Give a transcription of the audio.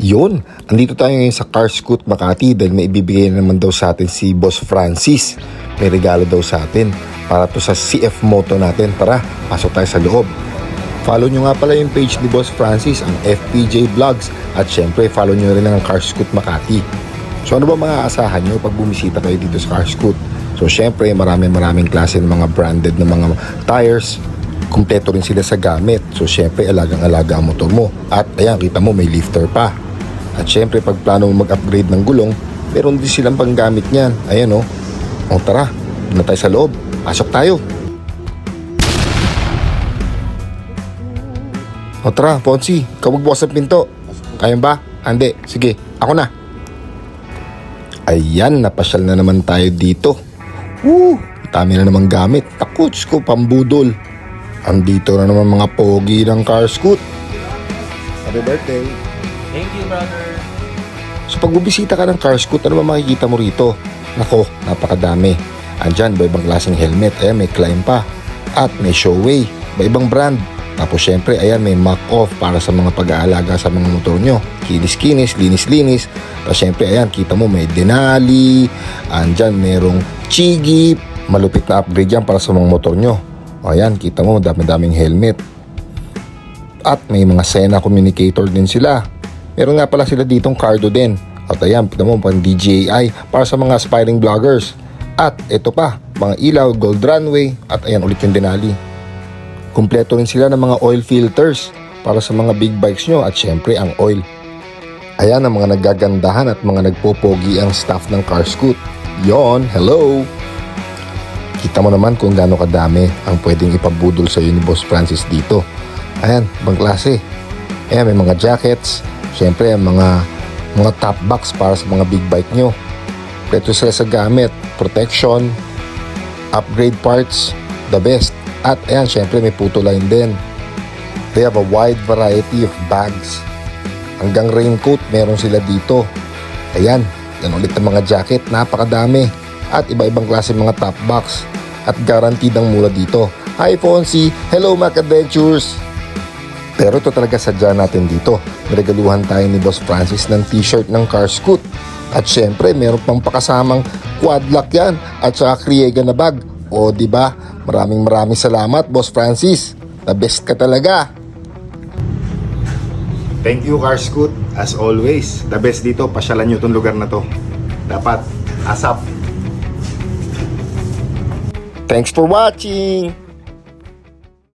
Yun, andito tayo ngayon sa Car Scoot Makati dahil may ibibigay na naman daw sa atin si Boss Francis. May regalo daw sa atin para to sa CF Moto natin. Tara, pasok tayo sa loob. Follow nyo nga pala yung page ni Boss Francis, ang FPJ Vlogs. At syempre, follow nyo rin ang Car Scoot Makati. So ano ba mga asahan nyo pag bumisita kayo dito sa Car Scoot? So syempre, marami-maraming klase ng mga branded na mga tires. Kumpleto rin sila sa gamit. So syempre, alagang-alaga ang motor mo. At ayan, kita mo may lifter pa. At syempre, pag mo mag-upgrade ng gulong, meron din silang panggamit niyan. Ayan o. O tara, na tayo sa loob. Pasok tayo. O tara, Ponzi, kawagbukas ang pinto. Kaya ba? Hindi. Sige, ako na. Ayan, napasyal na naman tayo dito. Woo! Dami na naman gamit. Takuts ko, pambudol. Andito na naman mga pogi ng car scoot. Happy birthday. Thank you, brother. So pag bubisita ka ng car scoot, ano ba makikita mo rito? Nako, napakadami. Andyan, iba-ibang klaseng helmet. Ayan, may climb pa. At may showway. Iba-ibang brand. Tapos syempre, ayan, may mock-off para sa mga pag-aalaga sa mga motor nyo. Kinis-kinis, linis-linis. Tapos syempre, ayan, kita mo may Denali. Andyan, merong Chigi. Malupit na upgrade yan para sa mga motor nyo. O ayan, kita mo, dami-daming helmet. At may mga Sena communicator din sila. Meron nga pala sila ditong cardo din. At ayan, mo pang DJI para sa mga aspiring vloggers. At ito pa, mga ilaw, gold runway, at ayan ulit yung Denali. Kumpleto rin sila ng mga oil filters para sa mga big bikes nyo at syempre ang oil. Ayan ang mga nagagandahan at mga nagpopogi ang staff ng Car Scoot. Yon, hello! Kita mo naman kung gaano kadami ang pwedeng ipabudol sa ni Boss Francis dito. Ayan, bang klase. Ayan, may mga jackets. Siyempre, ang mga mga top box para sa mga big bike nyo. Preto sila sa gamit, protection, upgrade parts, the best. At ayan, syempre may puto line din. They have a wide variety of bags. Hanggang raincoat, meron sila dito. Ayan, yan ulit ang mga jacket, napakadami. At iba-ibang klase mga top box. At guaranteed ang mura dito. Hi Fonzie, hello Mac Adventures! Pero ito talaga sadya natin dito. Niregaluhan tayo ni Boss Francis ng t-shirt ng Car Scoot. At syempre, meron pang pakasamang quad lock yan at saka Kriega na bag. O di ba? Maraming maraming salamat, Boss Francis. The best ka talaga. Thank you, Car Scoot. As always, the best dito. Pasyalan nyo itong lugar na to. Dapat asap. Thanks for watching!